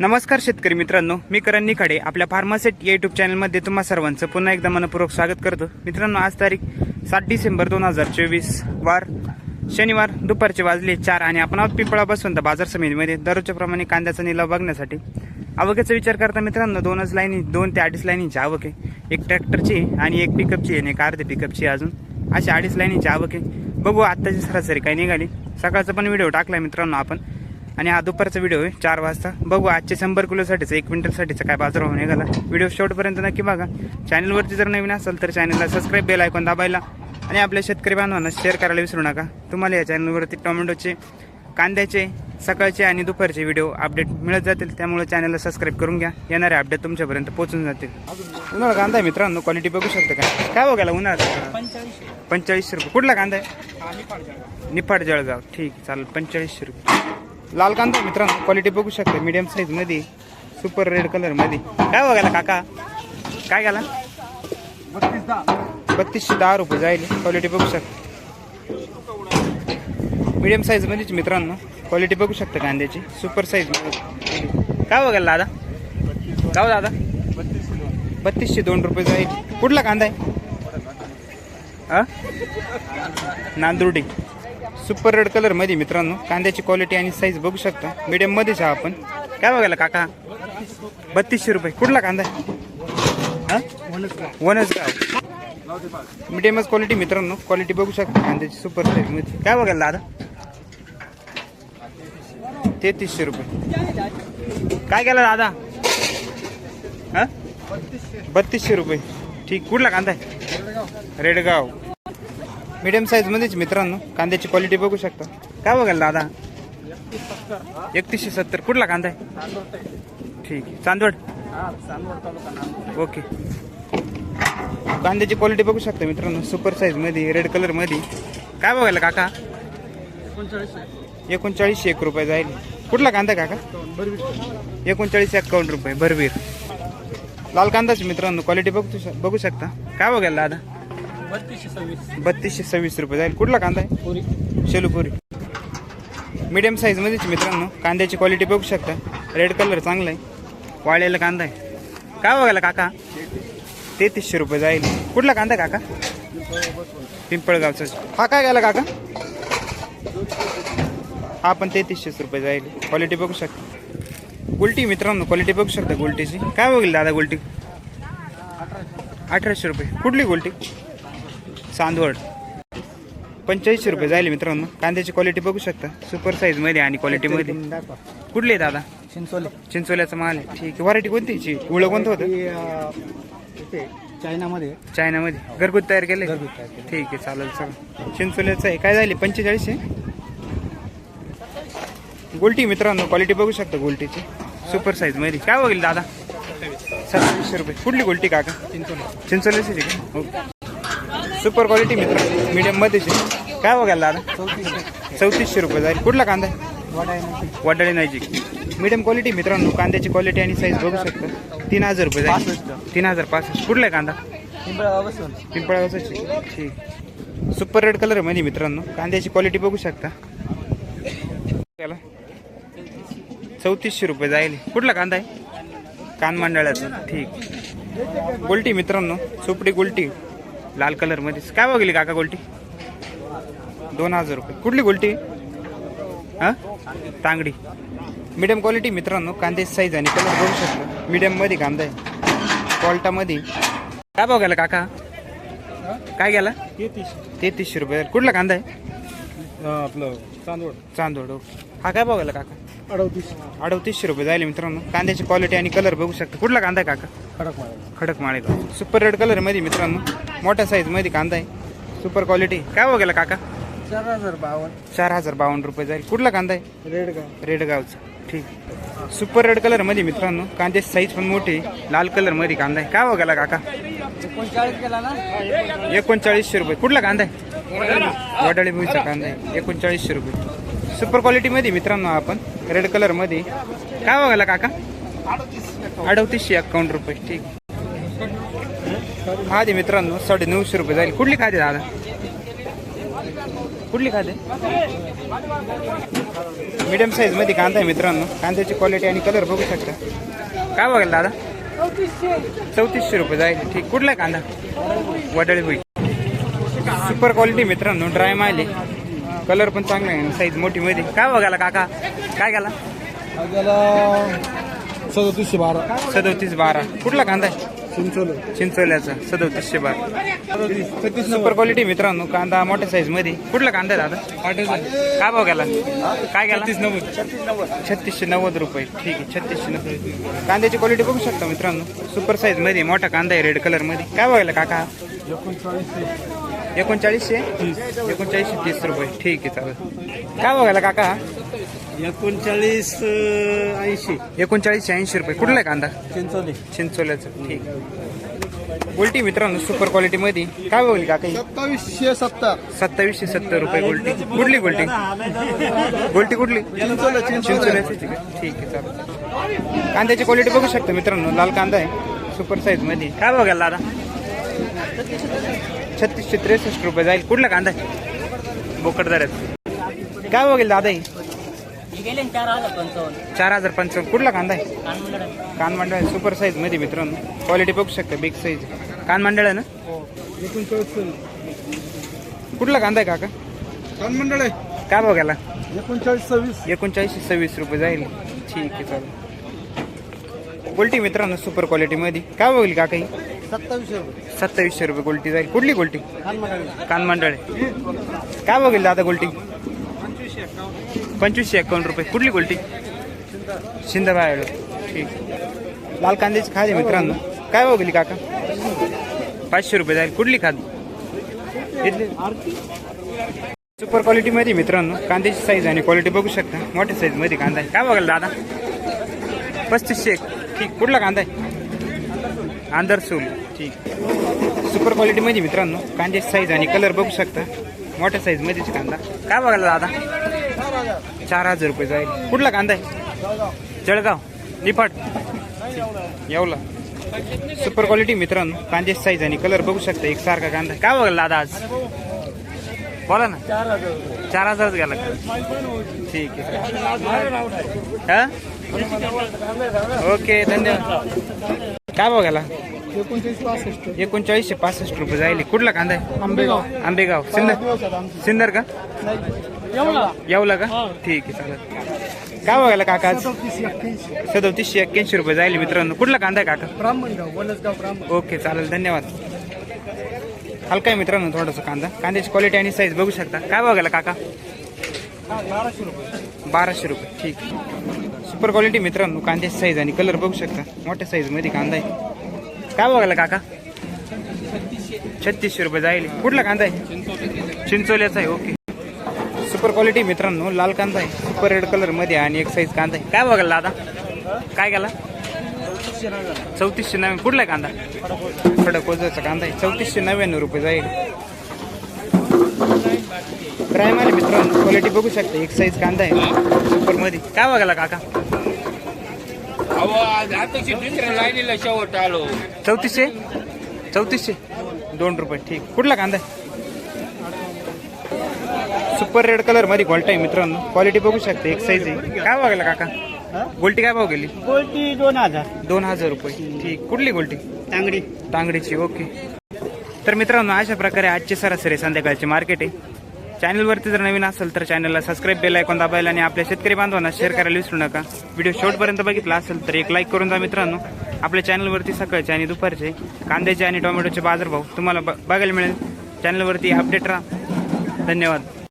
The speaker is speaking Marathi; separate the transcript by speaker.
Speaker 1: नमस्कार शेतकरी मित्रांनो मी करण निखाडे आपल्या फार्मासेट या युट्यूब चॅनलमध्ये तुम्हा सर्वांचं पुन्हा एकदा मनपूर्वक स्वागत करतो. मित्रांनो आज तारीख सात डिसेंबर दोन हजार चोवीस वार शनिवार दुपारचे वाजले चार आणि आपण आहोत पिंपळा बसून तर बाजार समितीमध्ये. दररोजच्या प्रमाणे कांद्याचा निलाव बघण्यासाठी आवकेचा विचार करता मित्रांनो दोनच लाईनी दोन ते अडीच लाईनीची आवक. आहे एक ट्रॅक्टरची आणि एक पिकअपची आणि एक अर्धी पिकअपची अजून. अशा अडीच लाईनीची आवक. आहे बघू आत्ताची सरासरी काही निघाली. सकाळचा पण व्हिडिओ टाकला मित्रांनो आपण. आणि हा दुपारचा व्हिडिओ आहे चार वाजता. बघू आजचे शंभर किलोसाठीचं एक क्विंटलसाठीचा काय बाजारभाव निघाला. व्हिडिओ शेवटपर्यंत नक्की बघा. चॅनलवरती जर नवीन असेल तर चॅनलला सबस्क्राईब बेल ऐकून दाबायला आणि आपल्या शेतकरी बांधवांना शेअर करायला विसरू नका. तुम्हाला या चॅनलवरती टोमॅटोचे कांद्याचे सकाळचे आणि दुपारचे व्हिडिओ अपडेट मिळत जातील. त्यामुळे चॅनलला सबस्क्राईब करून घ्या. येणारे अपडेट तुमच्यापर्यंत पोहोचून जातील. उन्हाळा कांदा आहे मित्रांनो क्वालिटी बघू शकता काय काय बघायला उन्हाळा पंचेचाळीसशे रुपये. कुठला कांदा आहे? निफाड जळगाव. ठीक चालेल पंचेचाळीसशे रुपये. लाल कांदा मित्रांनो. क्वालिटी बघू शकता. मीडियम साईजमध्ये सुपर रेड कलरमध्ये. काय बघायला काका? काय घाला बत्तीसशे दहा रुपये जाईल. क्वालिटी बघू शकता. मिडियम साईज मध्येच मित्रांनो. क्वालिटी बघू शकता कांद्याची. सुपर साईज काय बघायला दादा? जाऊ दादा. बत्तीसशे दोन रुपये जाईल. कुठला कांदा आहे? नांदुर्डी. सुपर रेड कलरमध्ये मित्रांनो कांद्याची क्वालिटी आणि साईज बघू शकता. मीडियम मध्येच आहे आपण. काय बघायला काका? बत्तीसशे रुपये. कुठला कांदा आहे? गाव वनसगाव. मीडियमच क्वालिटी मित्रांनो. क्वालिटी बघू शकता कांद्याची सुपर साईजमध्ये. काय बघायला दादा? तेहतीसशे रुपये. काय केलं दादा? हां? बत्तीसशे रुपये. ठीक. कुठला कांदा आहे? रेडगाव. मीडियम साईज मध्येच मित्रांनो. कांद्याची क्वालिटी बघू शकता. काय बघायला दादा? एकतीसशे सत्तर. कुठला कांदा आहे? ठीक आहे. चांदवड? ओके. कांद्याची क्वालिटी बघू शकता मित्रांनो. सुपर साईजमध्ये रेड कलरमध्ये. काय बघायला काका? एकोणचाळीसशे एक रुपये जाईल. कुठला कांदा काका? एकोणचाळीस एक्कावन्न रुपये. भरवीर. लाल कांदाच मित्रांनो. क्वालिटी बघू श- बघू शकता. काय बघायला दादा?
Speaker 2: बत्तीसशे सव्वीस
Speaker 1: बत्तीसशे सव्वीस रुपये. जाईल. कुठला कांदा आहे?
Speaker 2: पुरी.
Speaker 1: शेलूपुरी. मीडियम साईजमध्येच मित्रांनो. कांद्याची क्वालिटी बघू शकता. रेड कलर चांगला आहे. वाळलेला कांदा आहे. काय बघायला काका? तेहतीसशे रुपये जाईल. कुठला कांदा आहे काका? पिंपळगावचा. हा काय गेला काका? हा पण तेहतीसशेच रुपये जाईल. क्वालिटी बघू शकता. गुलटी मित्रांनो. क्वालिटी बघू शकता गुलटीची. काय बघेल दादा गुलटी? अठराशे रुपये. कुठली गुलटी? चांदवड. पंच्याऐंशी रुपये जाईल मित्रांनो. कांद्याची क्वालिटी बघू शकता. सुपर साईजमध्ये आणि क्वालिटी मध्ये. कुठली आहे दादा?
Speaker 2: चिंचोले.
Speaker 1: चिंचोल्याचा माल आहे. ठीक आहे. व्हरायटी कोणती हिची? उळं कोणतं होतं?
Speaker 2: चायनामध्ये.
Speaker 1: चायनामध्ये. घरगुती तयार केले. ठीक आहे चालेल चला चिंचोल्याचं आहे. काय झाले पंचेचाळीस आहे गोल्टी मित्रांनो. क्वालिटी बघू शकता गोल्टीची. सुपर साईजमध्ये. काय बघेल दादा? सत्तावीसशे रुपये. कुठली गोल्टी काका?
Speaker 2: चिंचोले.
Speaker 1: चिंचोल्याची आहे ओके. सुपर क्वालिटी मित्र. मीडियम मध्येच आहे काय बघायला दादा?
Speaker 2: चौतीसशे
Speaker 1: रुपये जाईल. कुठला कांदा
Speaker 2: वडाळी
Speaker 1: नाईजी मीडियम क्वालिटी मित्रांनो. कांद्याची क्वालिटी आणि साईज बघू शकता. तीन हजार रुपये जाईल. तीन हजार पासष्ट. कुठला आहे कांदा?
Speaker 2: पिंपळगाव बसून
Speaker 1: पिंपळाचं ठीक. सुपर रेड कलरमध्ये मित्रांनो. कांद्याची क्वालिटी बघू शकता. त्याला चौतीसशे रुपये जाईल. कुठला कांदा आहे? कान मंडळाचा. ठीक. गोल्टी मित्रांनो. सुपडी गोल्टी लाल कलरमध्ये. काय बघली काका गोल्टी? दोन हजार रुपये. कुठली गोल्टी? हा? तांगडी. मीडियम क्वालिटी मित्रांनो कांद्याची साईज आणि कलर बघू शकता. मीडियममध्ये कांदा आहे. क्वाल्टामध्ये काय बघायला काका? काय गेला?
Speaker 2: तेहतीसशे
Speaker 1: रुपये. कुठला कांदा आहे?
Speaker 2: आपलं चांदवड.
Speaker 1: चांदोड ओके. हा काय बघायला काका?
Speaker 2: अडवतीस
Speaker 1: अडतीसशे रुपये जाईल मित्रांनो. कांद्याची क्वालिटी आणि कलर बघू शकता. कुठला कांदा आहे काका?
Speaker 2: खडक माळा
Speaker 1: खडक माळेगाव सुपर रेड कलरमध्ये मित्रांनो. मोठ्या साईजमध्ये कांदा आहे. सुपर क्वालिटी काय बघायला काका?
Speaker 2: चार हजार बावन्न
Speaker 1: चार हजार बावन्न रुपये जाईल. कुठला कांदा आहे?
Speaker 2: रेडगाव
Speaker 1: रेडगावचा ठीक. सुपर रेड कलरमध्ये मित्रांनो. कांद्याची साईज पण मोठी आहे. लाल कलरमध्ये कांदा आहे. काय बघायला काका?
Speaker 2: एकोणचाळीस केला ना?
Speaker 1: एकोणचाळीसशे रुपये. कुठला कांदा आहे? वडाळी भुईचा कांदा आहे. एकोणचाळीसशे रुपये. सुपर क्वालिटीमध्ये मित्रांनो आपण. रेड कलरमध्ये काय बघायला काका? अडतीसशे अकाउंट रुपये. ठीक. खादे दे मित्रांनो साडे नऊशे रुपये जाईल. कुठली खादे दादा? कुठली खादे? मिडियम साईजमध्ये कांदा आहे मित्रांनो. कांद्याची क्वालिटी आणि कलर बघू शकता. काय बघाल दादा? चौतीसशे रुपये जाईल. ठीक. कुठला कांदा? वडळी होईल. सुपर क्वालिटी मित्रांनो. ड्राय माले कलर पण चांगला आहे साईज मोठी मध्ये. काय बघायला काका? काय गेला?
Speaker 2: सदतीसशे बारा.
Speaker 1: सदोतीस बारा. कुठला कांदा आहे?
Speaker 2: चिंचोल.
Speaker 1: चिंचोल्याचा सदोतीसशे बारा. सुपर क्वालिटी मित्रांनो कांदा मोठ्या साईजमध्ये. कुठला कांदा आहे दादा? काय भाव गेला? काय गेला? छत्तीसशे नव्वद रुपये. ठीक आहे छत्तीसशे नव्वद कांद्याची क्वालिटी बघू शकता मित्रांनो. सुपर साईजमध्ये मोठा कांदा आहे रेड कलरमध्ये. काय बघायला काका? एकोणचाळीसशे? एकोणचाळीसशे तीस रुपये. ठीक आहे चालेल. काय बघायला काका?
Speaker 2: एकोणचाळीस ऐंशी.
Speaker 1: एकोणचाळीसशे ऐंशी रुपये. कुठला आहे कांदा?
Speaker 2: चिंचोली.
Speaker 1: चिंचोल्याचं. ठीक. उलटी मित्रांनो सुपर क्वालिटी मध्ये. काय बघली काका?
Speaker 2: सत्तावीसशे सत्तर.
Speaker 1: सत्तावीसशे सत्तर रुपये गोल्टी. कुठली गोल्टी? गोल्टी कुठली? चिंचोल्याची. ठीक आहे ठीक आहे चालेल. कांद्याची क्वालिटी बघू शकता मित्रांनो. लाल कांदा आहे. सुपर साईजमध्ये. काय बघायला दादा? छत्तीसशे त्रेसष्ट रुपये जाईल. कुठला कांदा? आहे बोकडदाऱ्यात काय बघेल दादा ही?
Speaker 3: चार हजार पंचावन्न.
Speaker 1: चार हजार पंचावन्न. कुठला कांदा आहे?
Speaker 3: कानमंडळ.
Speaker 1: कान मंडळ सुपर साईजमध्ये मित्रांनो. क्वालिटी बघू शकता बिग साईज कान मंडळ आहे ना?
Speaker 2: एकोणचाळीस
Speaker 1: कुठला कांदा आहे काका?
Speaker 2: मंडळ आहे.
Speaker 1: काय बघायला
Speaker 2: एकोणचाळीस सव्वीस.
Speaker 1: एकोणचाळीसशे सव्वीस रुपये जाईल. ठीक आहे चालेल. गोल्टी मित्रांनो सुपर क्वालिटी मध्ये. काय बघली काका ही?
Speaker 2: सत्तावीसशे रुपये.
Speaker 1: सत्तावीसशे रुपये गोल्टी जाईल. कुठली गोल्टी? कान मंडळ. आहे काय बघेल दादा गोल्टी? पंचवीसशे एकावन्न. रुपये. कुठली गोल्टी? शिंदबाय ठीक. लाल कांद्याची खाद आहे मित्रांनो. काय बघली काका? पाचशे रुपये जाईल. कुठली खाद? इथली. सुपर क्वालिटी मध्ये मित्रांनो. कांद्याची साईज आणि क्वालिटी बघू शकता. मोठ्या साईजमध्ये कांदा आहे. काय बघाल दादा? पस्तीसशे एक. ठीक. कुठला कांदा आहे? आंदरसूल ठीक. सुपर क्वालिटी मध्ये मित्रांनो कांद्याची साईज आणि कलर बघू शकता. मोठ्या साईज मध्येच कांदा. काय बघायला दादा? चार हजार रुपये जाईल. कुठला कांदा आहे? जळगाव. निफाड. येवला. सुपर क्वालिटी मित्रांनो कांद्याची साईज आणि कलर बघू शकता. एक सारखा कांदा. काय बघायला दादा आज? बोला ना.
Speaker 2: चार हजार
Speaker 1: चार हजारच गेला का? ठीक आहे. हा? ओके धन्यवाद. काय बघायला?
Speaker 2: एकोणचाळीस पासष्ट.
Speaker 1: एकोणचाळीसशे पासष्ट रुपये जाईल कुठला कांदा आहे?
Speaker 2: आंबेगाव.
Speaker 1: आंबेगाव. सिन्नर? सिन्नर का? येवला. का? ठीक आहे चालेल. काय बघायला काका सदोतीसशे एक्क्याऐंशी. रुपये जाईल मित्रांनो. कुठला कांदा आहे काका?
Speaker 2: ब्राह्मणगाव वनसगाव ब्राह्मण.
Speaker 1: ओके चालेल. धन्यवाद. हलका आहे मित्रांनो थोडासा कांदा. कांद्याची क्वालिटी आणि साईज बघू शकता. काय बघायला काका?
Speaker 2: बाराशे रुपये.
Speaker 1: बाराशे रुपये. ठीक सुपर क्वालिटी मित्रांनो कांद्याची साईज आणि कलर बघू शकता. मोठ्या साईजमध्ये कांदा आहे. काय बघायला काका? छत्तीसशे रुपये जाईल कुठला कांदा आहे? चिंचोल्याचा आहे ओके सुपर क्वालिटी मित्रांनो लाल कांदा आहे. सुपर रेड कलरमध्ये आणि एक साईज कांदा आहे. काय बघायला दादा? काय गेला? चौतीसशे नव्याण्णव. कुठला आहे कांदा? खडकोजाचा कांदा आहे. चौतीसशे नव्याण्णव रुपये जाईल प्राईम आले मित्रांनो क्वालिटी बघू शकता एक साईज कांदा आहे. सुपरमध्ये काय बघायला काका?
Speaker 4: अहो आज आताची दुसऱ्या लाईनीला शेवट आलो.
Speaker 1: चौतीसशे? चौतीसशे? दोन रुपये ठीक. कुठला कांदा आहे? सुपर रेड कलरमध्ये गोल्ट आहे मित्रांनो. क्वालिटी बघू शकता एक साईज आहे. काय बघायला काका? गोल्टी काय भाव गेली?
Speaker 2: गोल्टी दोन हजार.
Speaker 1: दोन हजार रुपये ठीक. कुठली गोल्टी
Speaker 2: तांगडी.
Speaker 1: तांगडीची ओके. तर मित्रांनो अशा प्रकारे आजची सरासरी संध्याकाळची मार्केट आहे. चॅनलवरती जर नवीन असेल तर चॅनलला सबस्क्राईब बेल ऐकून दाबायला आणि आपल्या शेतकरी बांधवांना शेअर करायला विसरू नका. व्हिडिओ शेवटपर्यंत बघितला असेल तर एक लाईक करून जा मित्रांनो. आपल्या चॅनलवरती सकाळचे आणि दुपारचे कांद्याचे आणि टोमॅटोचे बाजारभाव तुम्हाला ब- बघायला मिळेल. चॅनलवरती अपडेट राहा. धन्यवाद.